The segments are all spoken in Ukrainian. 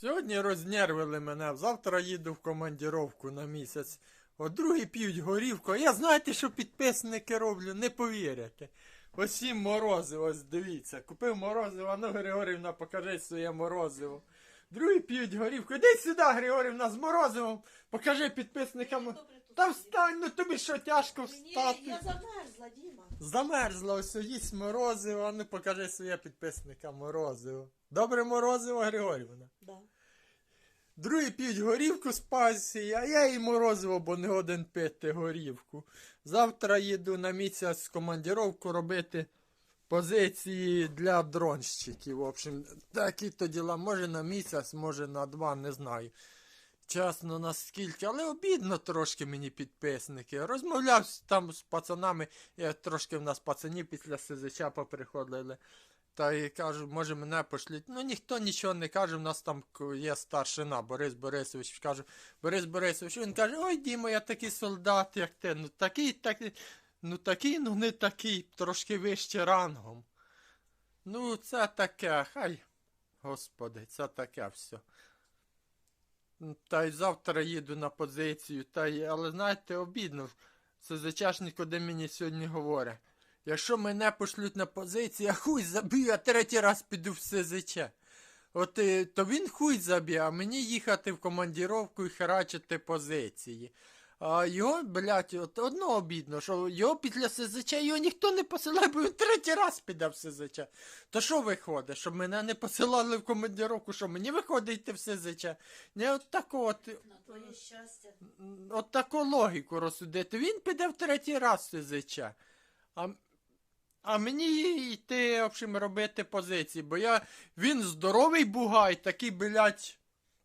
Сьогодні рознервили мене, завтра їду в командіровку на місяць. От другі п'ють горівку. Я знаєте, що підписники роблю, не повірите. Ось їм морозиво, ось дивіться. Купив морозиво, ну Григорівна, покажи своє морозиво. Другі п'ють горівку. Іди сюди, Григорівна, з морозивом. Покажи підписникам. Та встань, ну тобі що тяжко Мені встати. я замерзла, Діма. Замерзла, ось їсть морозиво, а ну покажи своє підписникам морозиво. Добре морозиво, Григорівна. Да. Другі п'ють горівку з пасії, а я і морозиво, бо не годен пити горівку. Завтра їду на місяць командіровку робити позиції для дронщиків. В общем, такі то діла. Може на місяць, може на два, не знаю. Чесно, наскільки, але обідно трошки мені підписники. Розмовляв там з пацанами, я трошки в нас пацанів після СЗЧ поприходили. Та й кажу, може мене пошлють. Ну ніхто нічого не каже, в нас там є старшина Борис Борисович. Кажу, Борис Борисович, він каже, ой, Дімо, я такий солдат, як ти. Ну такий, такий, ну такий, ну не такий, трошки вище рангом. Ну, це таке, хай. Господи, це таке все. Та й завтра їду на позицію, та й, але знаєте, обідно. СЗЧшник один мені сьогодні говорить. Якщо мене пошлють на позицію, я хуй заб'ю, а третій раз піду в СЗЧ. От е, то він хуй заб'є, а мені їхати в командіровку і херачити позиції. А його, блядь, от одно обідно, що його після СЗЧ його ніхто не посилає, бо він третій раз піде в СЗЧ. То що виходить? Щоб мене не посилали в командіровку, що мені виходить йти в СЗЧ? Не от таку от, твоє щастя. от таку логіку розсудити. Він піде в третій раз в СЗЧ. А, а мені йти, в общем, робити позиції, бо я, він здоровий бугай, такий, блядь,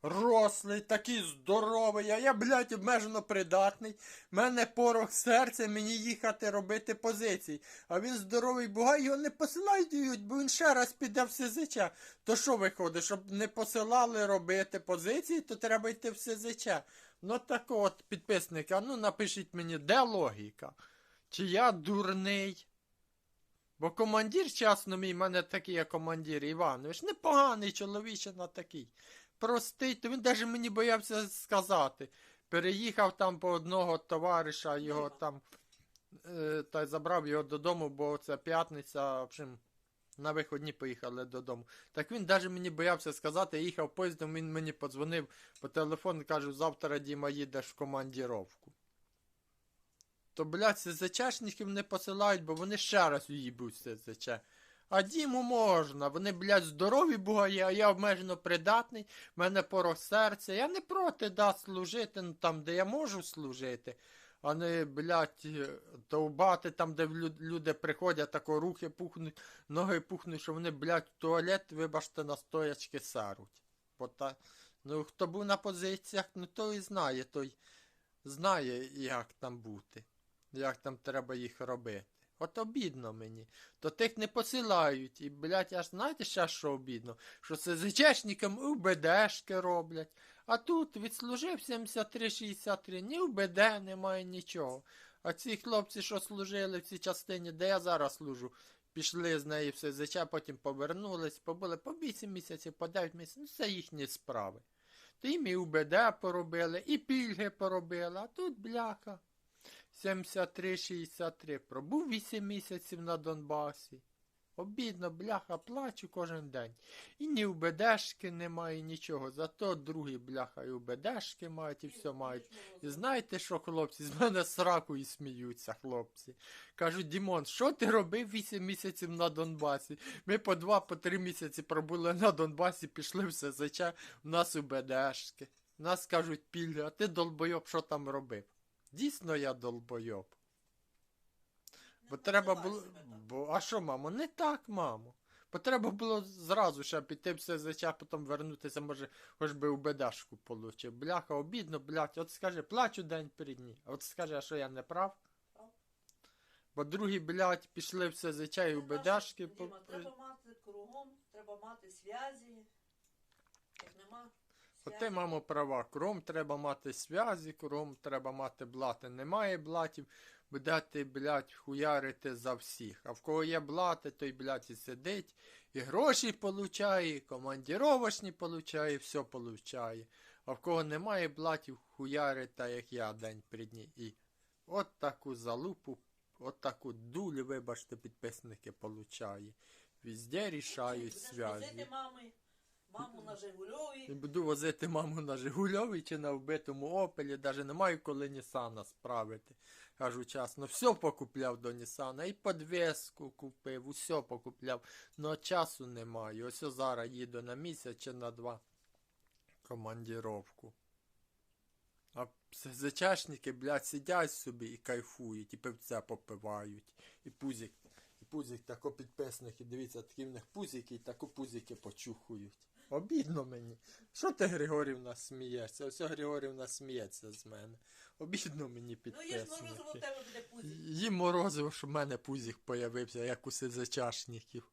рослий, такий здоровий, а я, блядь, обмежено придатний. Мене порох серця, мені їхати робити позиції. А він здоровий бугай, його не посилають, бо він ще раз піде в СЗЧ. То що виходить, щоб не посилали робити позиції, то треба йти в СЗЧ. Ну так от, підписники, а ну напишіть мені, де логіка? Чи я дурний? Бо командир, чесно, мій, мене такий є командир Іванович, непоганий чоловіче на такий. Простий, то він навіть мені боявся сказати. Переїхав там по одного товариша, його там е, та й забрав його додому, бо це п'ятниця, в общем, на виходні поїхали додому. Так він навіть мені боявся сказати, їхав поїздом, він мені подзвонив по телефону, каже, завтра Діма їдеш в командіровку. То, блядь, СЗЧшників не посилають, бо вони ще раз уїбуть СЗЧ. А Діму можна, вони, блядь, здорові бугаї, а я обмежено придатний, в мене порох серця. Я не проти да, служити ну, там, де я можу служити, а не, блядь, е, довбати там, де люди приходять, тако рухи пухнуть, ноги пухнуть, що вони, блядь, в туалет, вибачте, на стоячки саруть. Бо та, ну, хто був на позиціях, ну той і знає, той знає, як там бути, як там треба їх робити. От обідно мені. То тих не посилають. І, блядь, аж знаєте ще що обідно? Що СЗЧшникам УБДшки роблять. А тут відслужив 73-63, ні УБД немає нічого. А ці хлопці, що служили в цій частині, де я зараз служу, пішли з неї в СЗЧ, потім повернулись, побули по 8 місяців, по 9 місяців. Ну, це їхні справи. То їм і УБД поробили, і пільги поробили, а тут бляха. 73-63. Пробув 8 місяців на Донбасі. Обідно, бляха, плачу кожен день. І ні УБДшки немає, нічого. Зато другі бляха і УБДшки мають, і все мають. І знаєте що, хлопці, з мене сраку і сміються, хлопці. Кажуть, Дімон, що ти робив 8 місяців на Донбасі? Ми по 2 по 3 місяці пробули на Донбасі, пішли в СЗЧ, у нас УБДшки. Нас кажуть пільги, а ти долбойоб, що там робив? Дійсно я долбойоб. Бо треба було. Бо, а що, мамо? Не так, мамо. Бо треба було зразу ще піти в СЗЧ, а потім вернутися, може, хоч би у бедашку получив. Бляха, обідно, блядь. От скаже, плачу день перед дні. От скаже, а що я не прав? Бо другі, блядь, пішли в СЗЧ і у бедашки. треба мати кругом, треба мати зв'язі. Як нема. От ти, мамо, права. Кром треба мати зв'язі, кром треба мати блати. Немає блатів. будете, блядь, хуярити за всіх. А в кого є блати, той, блядь, і сидить, і гроші получає, і командіровочні получає, все получає. А в кого немає блатів, хуярить, та як я день при дні. І от таку залупу, от таку дулю, вибачте, підписники получає. Везде рішають мами, маму на Жигульові. буду возити маму на Жигульові чи на вбитому Опелі, даже не маю коли Нісана справити. Кажу чесно, все покупляв до Нісана, і подвеску купив, усе покупляв. Но часу не маю. Ось зараз їду на місяць чи на два командіровку. А СЗЧшники, блядь, сидять собі і кайфують, і пивце попивають. І пузик, пузик тако підписники, дивіться, такі в них пузики, і тако пузики почухують. Обідно мені. Що ти, Григорівна, смієшся? Ось Григорівна сміється з мене. Обідно мені Ну є ж морозиво в тебе буде пузик. Їм морозиво, що в мене пузик появився, як у СЗЧшників.